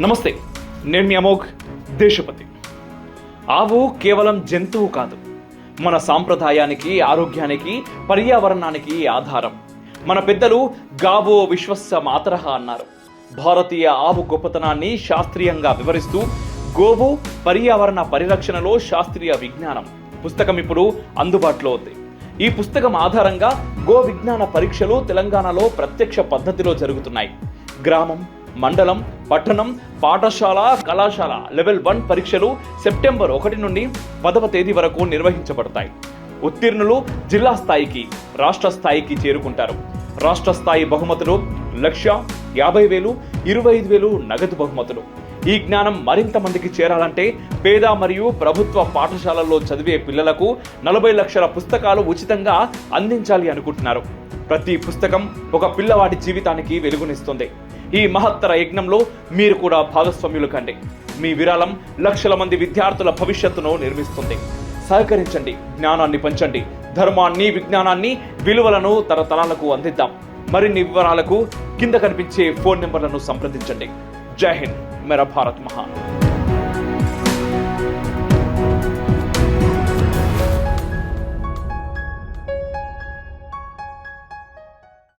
నమస్తే నేను మీ అమోఘ్ దేశపతి. ఆవు కేవలం జంతువు కాదు మన సాంప్రదాయానికి ఆరోగ్యానికి పర్యావరణానికి ఆధారం. మన పెద్దలు గావో విశ్వస్య మాతరహ అన్నారు. భారతీయ ఆవు గొప్పతనాన్ని శాస్త్రీయంగా వివరిస్తూ గోవు పర్యావరణ పరిరక్షణలో శాస్త్రీయ విజ్ఞానం పుస్తకం ఇప్పుడు అందుబాటులో ఉంది. ఈ పుస్తకం ఆధారంగా గో విజ్ఞాన పరీక్షలు తెలంగాణలో ప్రత్యక్ష పద్ధతిలో జరుగుతున్నాయి. గ్రామం మండలం పట్టణం పాఠశాల కళాశాల లెవెల్ వన్ పరీక్షలు సెప్టెంబర్ ఒకటి నుండి పదవ తేదీ వరకు నిర్వహించబడతాయి. ఉత్తీర్ణులు జిల్లా స్థాయికి రాష్ట్ర స్థాయికి చేరుకుంటారు. రాష్ట్ర స్థాయి బహుమతులు లక్ష యాభై వేలు ఇరవై ఐదు వేలు నగదు బహుమతులు. ఈ జ్ఞానం మరింత మందికి చేరాలంటే పేద మరియు ప్రభుత్వ పాఠశాలల్లో చదివే పిల్లలకు నలభై లక్షల పుస్తకాలు ఉచితంగా అందించాలి అనుకుంటున్నారు. ప్రతి పుస్తకం ఒక పిల్లవాడి జీవితానికి వెలుగునిస్తుంది. ఈ మహత్తర యజ్ఞంలో మీరు కూడా భాగస్వామ్యులు కండి. మీ విరాళం లక్షల మంది విద్యార్థుల భవిష్యత్తును నిర్మిస్తుంది. సహకరించండి జ్ఞానాన్ని పంచండి ధర్మాన్ని విజ్ఞానాన్ని విలువలను తరతరాలకు అందిద్దాం. మరిన్ని వివరాలకు కింద కనిపించే ఫోన్ నెంబర్లను సంప్రదించండి. జై హింద్ మేరా భారత్ మహాన్